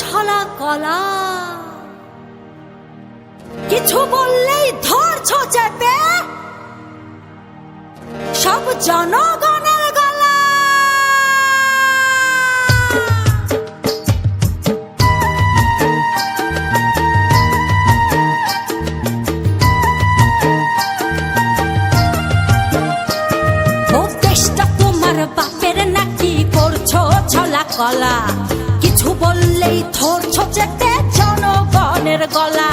ছলা কলা। কিছু বললেই ধরছ চেপে সব জনগণ চেতে জনগণের গলা।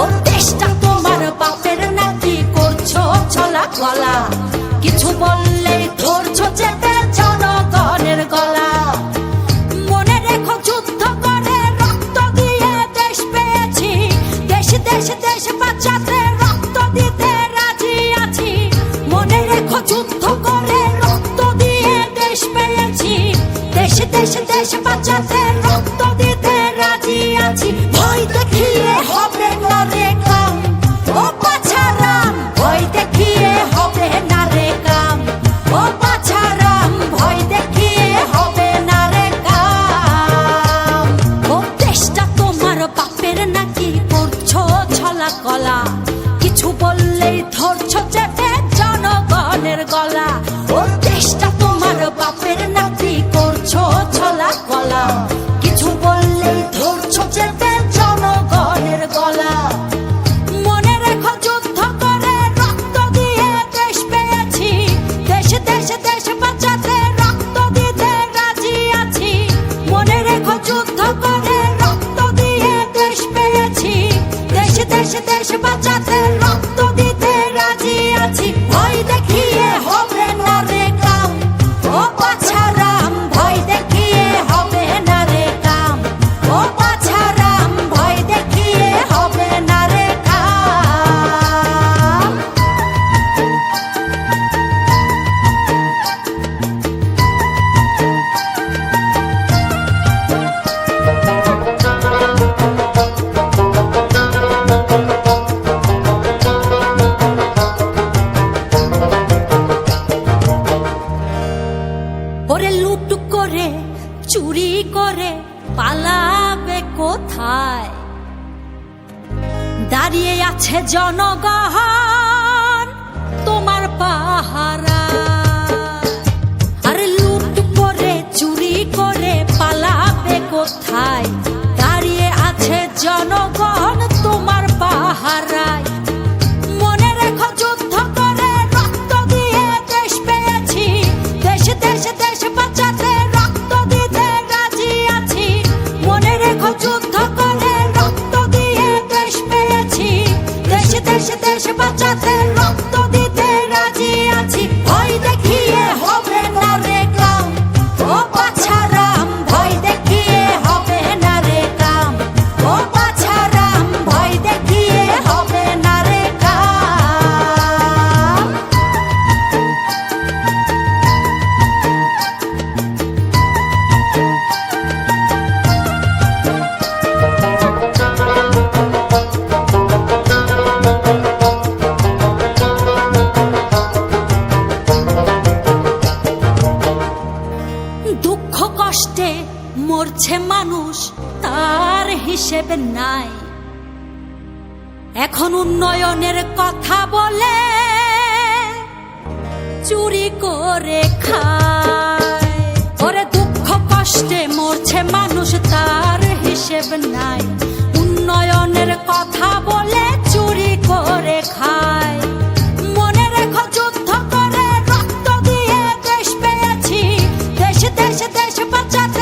ও দেশটা তোমার বাপের নাতি করছ ছলা গলা। কিছু বললে ধরছো চেতে জনগণের গলা। রেখো যুদ্ধ রক্ত দিয়ে দেশ পেয়েছি। দেশ দেশ বাঁচাতে রক্ত দিতে রেখো যুদ্ধ করে রক্ত দিয়ে দেশ পেয়েছি। দেশ দেশ দেশ বাঁচাতে আছে জনগণ তোমার পাহারা। আর লুট করে চুরি করে পালাবে কোথায়? নাই। এখন উন্নয়নের কথা বলে চুরি করে খায়। ওরে দুঃখ কষ্টে মরছে মানুষ, তার হিসেব নাই। উন্নয়নের কথা বলে চুরি করে খায়। মনে রেখো যুদ্ধ করে রক্ত দিয়ে দেশ পেয়েছি। দেশ দেশ দেশ বাঁচাতে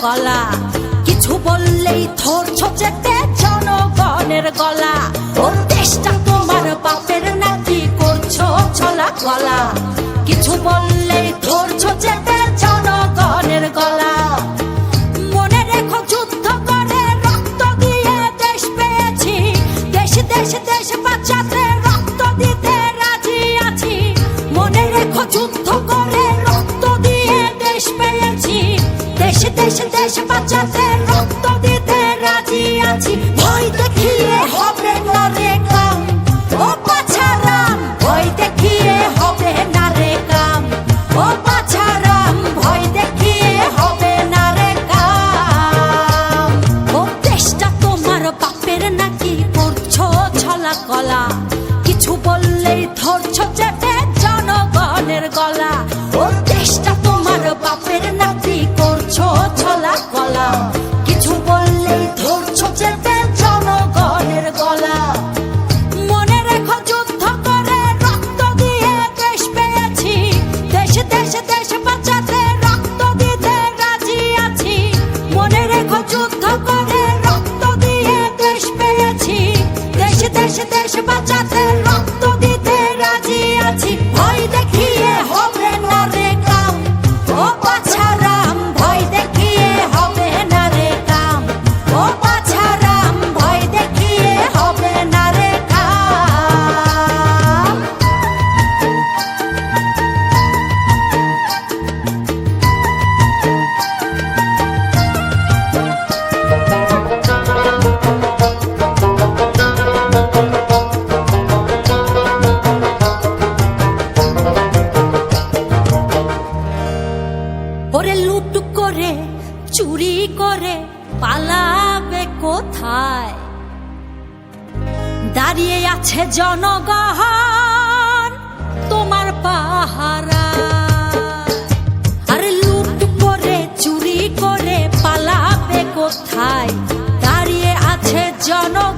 কলা কিছু বললেই থর ছচেতে জনগণের গলা। ও দেশটা তোমার বাপের নাকি করছ ছলা কলা কিছু বললেই থর ছচেতে muchachas. জনগণ তোমার পাহারা। আর লুট করে চুরি করে পালাবে কোথায়? দাঁড়িয়ে আছে জনগণ।